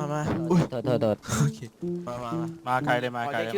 มามาอุ้ยโทษโทษโทษโอเคมามามามาไกลเลยมาไกลเลย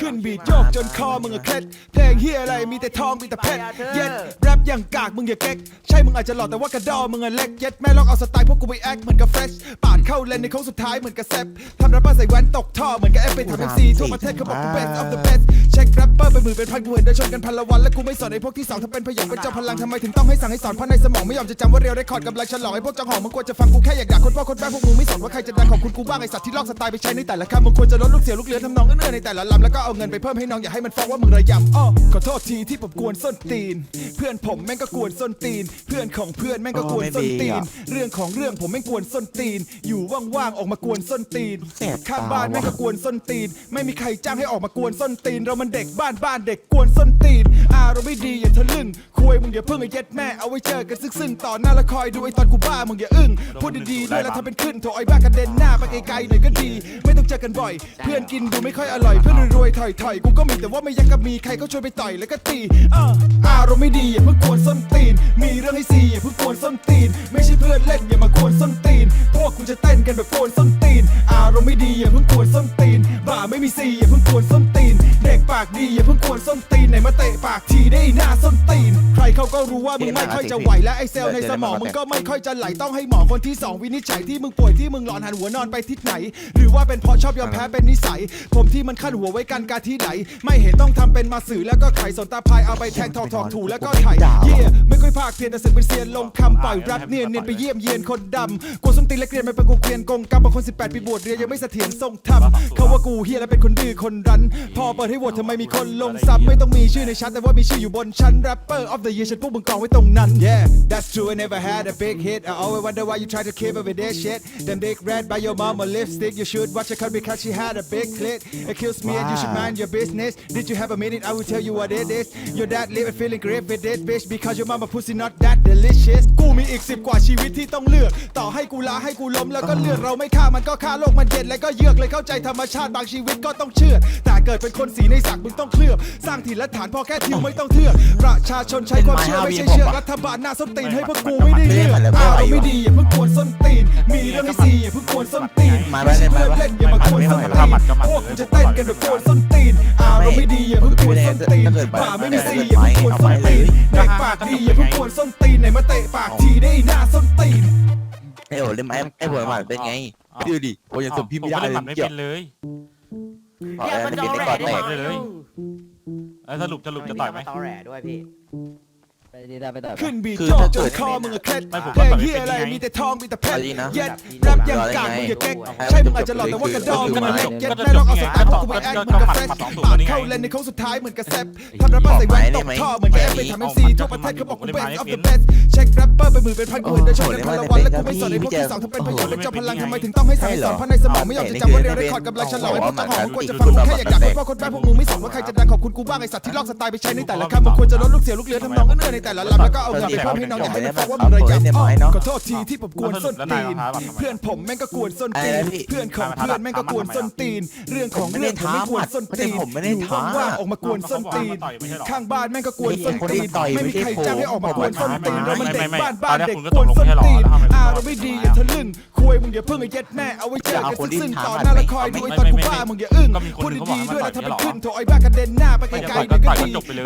ขึ้นบีทโยกจนคอมึงอะเคล็ดเพลงเฮียอะไรมีแต่ทองมีแต่เพชรเย็ดแรปอย่างกากมึงอย่าเก๊กใช่มึงอาจจะหล่อแต่ว่ากระดอมึงอะเล็กเย็ดแม่ลองเอาสไตล์พวกกูไปแอคเหมือนกับเฟรชปาดเข้าเลนในโค้งสุดท้ายเหมือนกับแซปทำแรปเปอร์ใส่แว่นตกท่อเหมือนกับเอฟไปทำเอ็มซีทั่วประเทศเขาบอกกู best of the best เช็คแรปเปอร์เป็นหมื่นเป็นพันกูเห็นเดินชนกันพันละวัน และกูไม่สอนไอ้พวกที่สองทำเป็นพยองเป็นเจ้าพลังทำไมถึงต้องให้สั่งให้สอนเพราะในสมองไม่ยอมจะจำว่าเรียวได้คอร์ดกำลังฉลองไอ้พวกจังหองมึงควรจะฟังกูแค่อยากด่าคนพ่อคนแม่พวกมึงไม่สนว่าใครจะดังของคุณกูบ้างไอ้สัตว์ที่ลอกสไตล์ไปใช้ในแต่ละคำมึงควรจะลดลูกเสียลูกเลือทำนองเอื้อๆในแต่ละลำแล้วก็เอาเงินไปเพิ่มให้น้องอย่าให้มันฟ้องว่ามึงระยำอ้อขอโทษทีที่ผมกวนส้นตีน เพื่อนผมแม่งก็กวนส้นตีน เพื่อนของเพื่อนแม่งก็กวนส้นตีน เรื่องของเรื่องผมแม่งกวนส้นตีน อยู่ว่างๆออกมากวนส้นตีนแสบข้างบ้านแม่งก็กวนส้นตีน ไม่มีใครจ้างให้ออกมากวนส้นตีนเรามันเด็กบ้านบ้านเด็กกวนส้นตีนอารมณ์ไม่ดีอย่าทะลึ่งคุยมึงอย่าเพิ่งไอ้เย็ดแม่เอาไว้เจอกันซึ่งๆต่อหน้าและคอยดูไอ้ตอนกูบ้ามึงอย่าอึ้งพูดดีๆด้วยแล้วทำเป็นขึ้นโถไอ้บ้ากระเด็นหน้าไปไกลๆหน่อยก็ดี ไม่ต้องเจอกันบ่อย เพื่อนกินดูไม่ค่อยอร่อยเพื่อนรวยๆถอยๆกูก็มีแต่ว่าไม่ยังกับมีใครก็ชวนไปต่อยแล้วก็ตีอ่าอารมณ์ไม่ดีอย่าเพิ่งกวนส้นตีน มีเรื่องให้ซีอย่าเพิ่งกวนส้นตีน ไม่ใช่เพื่อนเล่นอย่ามากวนส้นตีน พวกกูจะเต้นกันแบบกวนส้นตีน อารมณ์ไม่ดีอย่าเพิ่งกวนส้นตีนบ่าไม่มีซีอย่าเพิ่งกวนส้นตีน ด็กปากดีอย่าเพิ่งกวนส้นตีนไหนมาเตะปากทีได้หน้าส้นตีน ใครเขาก็รู้ว่ามึงไม่ค่อยจะไหวและไอเซลล์ในสมองมึงก็ไม่ค่อยจะไหลต้องให้หมอคนที่สองวินิจฉัยที่มึงป่วยที่มึงหลอนหันหัวนอนไปทิศไหน หรือว่าเป็นเพราะชอบยอมแพ้เป็นนิสัย ผมที่มันขั้นหัวไว้กันกาที่ไหนไม่เห็นต้องทำเป็นมาสื่อแล้วก็ไขสนตาพายเอาไปแทงทอกทอกถูแล้วก็ไถเย่ไม่ค่อยภาคเพียนแต่สึกเป็นเซียนลงคำปล่อยแรปเนียนเนียนไปเยี่ยมเยียนคนดำกูส้มตีนและเกรียนไม่เป็นกูเกรียนกงกรรมบางคน18ปีบวชเรียนยังไม่เสถียรทรงธรรมเขาว่ากูเฮียและเป็นคนดื้อคนรั้น พอเปิดให้โหวตทำไมมีคนลงซ้ำไม่ต้องมีชื่อในชั้นแต่ว่ามีชื่ออยู่บนชั้น rapper of the year ฉันพวกมึงกองไว้ตรงนั้น yeah that's true I never had a big hit I always wonder why you try to keep up with that shit them dick red by your mama lipstick you should watch her cut because she had a big clit accuse me and you should mind your business did you have a minute I will tell you what it is your dad living feeling great with this bitch because your mama pussy not that delicious กูมีอีกสิบกว่าชีวิตที่ต้องเลือกต่อให้กูลาให้กูล้มแล้วก็เลือกเราไม่ฆ่ามันก็ฆ่าโลกมันเย็นแล้วก็เยือกเลยเข้าใจธรรมชาติบางชีวิตก็ต้องเชื่อดแต่เกิดเป็นคนสในสักมึงต้องเคลือบ สร้างถิ่นและฐานพอแค่ทิวไม่ต้องเทือกประชาชนใช้ความเชื่อไม่ใช่เชื่อรัฐบาลหน้าส้นตีนให้พวกกูไม่ได้เลือกอารมณ์ไม่ดีอย่าเพิ่งกวนส้นตีน มีเรื่องให้ซีอย่าเพิ่งกวนส้นตีนไม่ใช่เพื่อนเล่นอย่ามากวนส้นตีนพวกกูจะเต้นกันแบบกวนส้นตีนอารมณ์ไม่ดีอย่าเพิ่งกวนส้นตีนบ้าไม่มีซีอย่าเพิ่งกวนส้นตีนเด็กปากดีอย่าเพิ่งกวนส้นตีนไหนมาเตะปากทีได้หน้าส้นตีนไอ้โอเล่นไม้ไอ้หัวหมันเป็นไงดูดิโอ้ยังสมพี่ไม่ได้เลยเล่นหมัดไม่เกี่ยเป็ว นเลยอ๋อเนี่ยเออมันไม่ตเป็อนได้แหลก่อนได้แตกไหมเลยแล้วสรุปสรุปจะต่อยไหมตอแหลด้วยพี่ ไปดีได้ไปต่อขึ้นบีทคือโยกถ้าจเกินดคอมึงอะเคล็ดไม่ผมเพลงว่าเฮียอะไรเป็นไงมีแต่ทองมีแต่เพชรเอาดีนะเย็ดแรปอย่างกากมึงอย่าเก๊กให้ใช่มึงอาจจะหล่อแต่ว่ากระดองมึงอะเล็กเย็ดแม่ลองเอาสไตล์พวกกูไปแอคเหมือนกับเฟรชปาดเข้าเลนในโค้งสุดท้ายเหมือนกับแซปทำแรปเปอร์ใส่แว่นตกท่อเหมือนกับเอฟไปทำเอ็มซีทั่วประเทศเขาบอกกู best of the best เช็คแรปเปอร์เป็นหมื่นเป็นพันกูเห็นเดินชนกันพันละวันและกูไม่สนไอ้พวกที่สองทำเป็นพยองเป็นเจ้าพลังทำไมถึงต้องให้สั่งให้สอนเพราะในสมองไม่ยอมจะจำว่าเรียวได้คอร์ดกำลังฉลองไอ้พวกจังหองมึงควรจะฟังกูแค่อยากด่าคนพ่อคนแม่พวกมึงไม่สนว่าใครจะดังขอบคุณกูบ้างไอ้สัตว์ที่ลอกสไตล์ไปใช้ในแต่ละคำมึงควรจะลดลูกเสียลูกเหลือทำนองเอื้อๆในแต่ละลำแล้วก็เอาเงินไปเพิ่มให้น้องอย่าให้มันฟ้องว่ามึงระยำอ้อขอโทษทีที่ผมกวนส้นตีน เพื่อนผมแม่งก็กวนส้นตีน เพื่อนของเพื่อนแม่งก็กวนส้นตีน เรื่องของเรื่องผมไม่กวนส้นตีนอยู่ว่างๆออกมากวนส้นตีน ข้างบ้านแม่งก็กวนส้นตีนไม่มีใครจ้างให้ออกมากวนส้นตีนเรามันเด็กบ้านบ้านเด็กกวนส้นตีนอารมณ์ไม่ดีอย่าทะลึ่งคุยมึงอย่าเพิ่งไอ้เย็ดแม่เอาไว้เจอกันซึ่งๆต่อหน้าและคอยดูไอ้ตอนกูบ้ามึงอย่าอึ้งพูดดีๆด้วยแล้วทำเป็นขึ้นโถไอ้บ้ากระเด็นหน้าไปไกลๆหน่อยก็ดี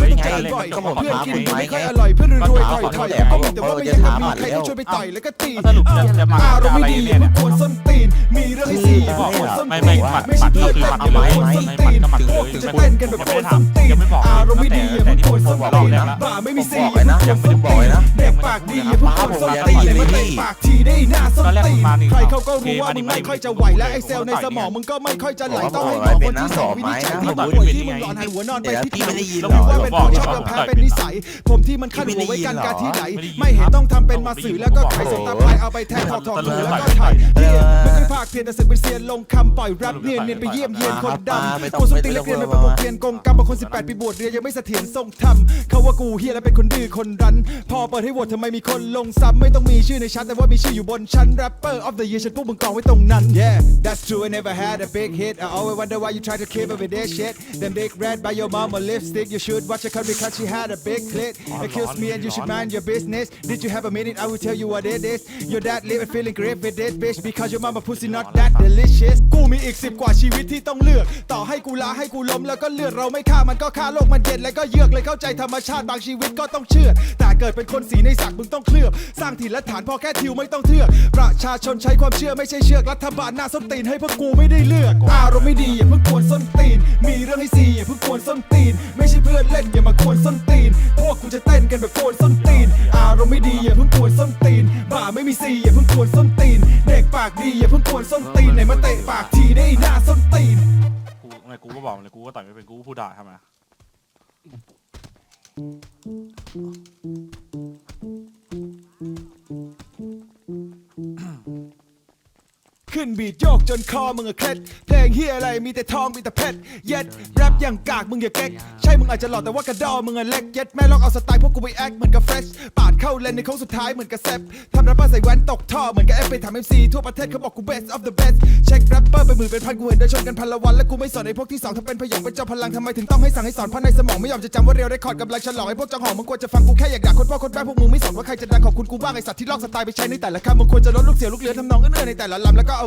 ไม่ต้องเจอบ่อยเพื่อนกินดูไม่ค่อยอร่อยเพื่อนรวยๆถอยๆก็มีแต่ว่าไม่ยังมีใครก็ช่วยไปต่อยแล้วก็ตีสรุปจะจะมาอารมณ์ไม่ดีอย่าเนี่ยเพิ่งกวนส้นตีนมีเรื่องให้ซีอย่าเพิ่งกวนส้นไม่ตีไม่นหมัดไม่ใช่เพื่อนหมัเล่ดนคืออย่าหมัมาดกวนส้นหมัตีดนก็หมัดพวกเลยจะเต้นกันแบบกวนส้นตีนยังไม่ถามอารมณ์ไม่ดีอย่าเพิ่งกวนส้นตีนยังไม่ได้บอกบ้าไม่มีซีบอกเลยนะอย่าเพิ่งกวนส้นบอกเลยตีนนะเด็กปากดีอย่าเพิ่งกวนส้นตีนเลยมาเตะปากทีได้หน้าส้นตีนใครเขาก็รู้ว่ามึงไม่ค่อยจะไหวและไอเซลล์ในสมองมึงก็ไม่ค่อยจะไหลต้องให้หมอคนที่สองวินิจฉัยที่มึงป่วยที่มึงหลอนหันหัวนอนไปที่ไหนหรือว่าเป็นเพราะชอบยอมแพ้เป็นนิสัยผมที่มันขั้นหัวไว้กันการที่ไหน ไม่เห็นต้องทำเป็นมาสื่อแล้วก็ไขสนตาพายเอาไปแทงทอกทอกถูแล้วก็ถ่ายเหี้ยไม่เคยภาคเพียนแต่สึกเป็นเซียนลงคำปล่อยแรปเนียนเนียนไปเยี่ยมเยียนคนดำกูสติและเกรียนไม่ประกบเกรียนกงกรรมบางคน 18 ปีบวชเรียนยังไม่เสถียรทรงธรรมเขาว่ากูเฮียและเป็นคนดื้อคนรั้นพอเปิดให้โหวตทำไมมีคนลงซ้ำไม่ต้องมีชื่อในชั้นแต่ว่ามีชื่ออยู่บนชั้น rapper of the year ฉันพวกมึงกองไว้ตรงนั้น yeah that's true I never had a big hit I always wonder why you try to keep up with that shit them dick red by your mama lipstick you should watch her cut because she had a big clit accuse bills me and you should mind your business Did you have a minute I will tell you what it is Your dad live and feeling great with this bitch Because your mama pussy not that delicious กูมีอีกสิบกว่าชีวิตที่ต้องเลือก ต่อให้กูลาให้กูล้มแล้วก็เลือดเราไม่ฆ่ามันก็ฆ่าโลกมันเย็นแล้วก็เยือกเลยเข้าใจธรรมชาติบางชีวิตก็ต้องเชื่อดแต่เกิดเป็นคนสีในสักมึงต้องเคลือบ สร้างถิ่นและฐานพอแค่ทิวไม่ต้องเทือก ประชาชนใช้ความเชื่อไม่ใช่เชือกรัฐบาลหน้าส้นตีนให้พวกกูไม่ได้เลือกอารมณ์ไม่ดีอย่าเพิ่งกวนส้นตีน มีเรื่องให้ซีอย่าเพิ่งกวนส้นตีน ไม่ใช่เพื่อนเล่นอย่ามากวนส้นตีน พวกกูจะเต้นกันแบบกวนส้นตีน อารมณ์ไม่ดีอย่าเพิ่งกวนส้นตีน บ่าไม่มีซีอย่าเพิ่งกวนส้นตีน เด็กปากดีอย่าเพิ่งกวนส้นตีนไหนมาเตะปากทีได้หน้าส้นตีน กูไม่กูก็บอกเลยกูก็ต่อยไม่เป็นกูก็พูดด่าทำไม ขึ้นบีดโยกจนคอมึงอะเคล็ดเพลงเฮียอะไรมีแต่ทองมีแต่เพชรเย็ดแรปอย่างกากมึงอย่าเก๊กใช่มึงอาจจะหล่อแต่ว่ากระดอมึงอะเล็กเย็ดแม่ลองเอาสไตล์พวกกูไปแอคเหมือนกับเฟรชปาดเข้าเลนในโค้งสุดท้ายเหมือนกับแซปทำแรปเปอร์ใส่แว่นตกท่อเหมือนกับเอฟไปทำเอ็มซีทั่วประเทศเขาบอกกู best of the best เช็คแรปเปอร์ไปหมื่นเป็นพันกูเห็นเดินชนกันพันละวันและกูไม่สอนไอ้พวกที่สองทำเป็นพยองเป็นเจ้าพลังทำไมถึงต้องให้สั่งให้สอนเพราะในสมองไม่ยอมจะจำว่าเรียวได้คอร์ดกำลังฉลองไอ้พวกจังหองมึงควรจะฟังกูแค่อยากด่าคนพ่อคนแม่พวกมึงไม่สนว่าใครจะดังขอบคุณกูบ้างไอ้สัตว์ที่ลอกสไตล์ไปใช้ในแต่ละคำมึงควรจะลดลูกเสียลูกเหลือทำนองเอื้อในแต่ละลำแล้วก็เอา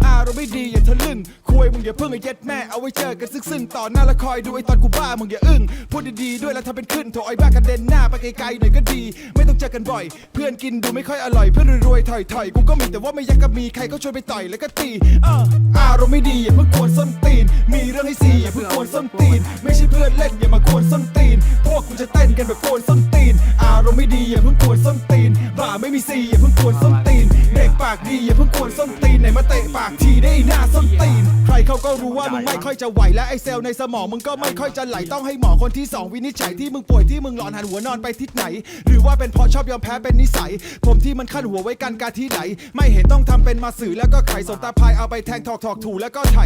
อารมณ์ไม่ดีอย่าทะลึ่งคุยมึงอย่าเพิ่งไอ้เย็ดแม่เอาไว้เจอกันซึ่งๆต่อหน้าและคอยดูไอ้ตอนกูบ้ามึงอย่าอึ้งพูดดีๆด้วยแล้วทำเป็นขึ้นโถไอ้บ้ากระเด็นหน้าไปไกลๆหน่อยก็ดี ไม่ต้องเจอกันบ่อย เพื่อนกินดูไม่ค่อยอร่อยเพื่อนรวยๆถอยๆกูก็มีแต่ว่าไม่อยากจะมีใครก็ชวนไปต่อยแล้วก็ตีเอออารมณ์ไม่ดีอย่าเพิ่งกวนส้นตีน มีเรื่องให้ซีอย่าเพิ่งกวนส้นตีน ไม่ใช่เพื่อนเล่นอย่ามากวนส้นตีน พวกกูจะเต้นกันแบบกวนส้นตีน อารมณ์ไม่ดีอย่าเพิ่งกวนส้นตีนบ่าไม่มีซีอย่าเพิ่งกวนส้นตีน ด็กปากดีอย่าเพิ่งกวนส้นตีนไหนมาเตะปากทีได้หน้าส้นตีน ใครเขาก็รู้ว่ามึงไม่ค่อยจะไหวและไอเซลล์ในสมองมึงก็ไม่ค่อยจะไหลต้องให้หมอคนที่สองวินิจฉัยที่มึงป่วยที่มึงหลอนหันหัวนอนไปทิศไหน หรือว่าเป็นเพราะชอบยอมแพ้เป็นนิสัย ผมที่มันขั้นหัวไว้กันกาที่ไหนไม่เห็นต้องทำเป็นมาสื่อแล้วก็ไขสมตาพายเอาไปแทงถอกถอกถูแล้วก็ไถ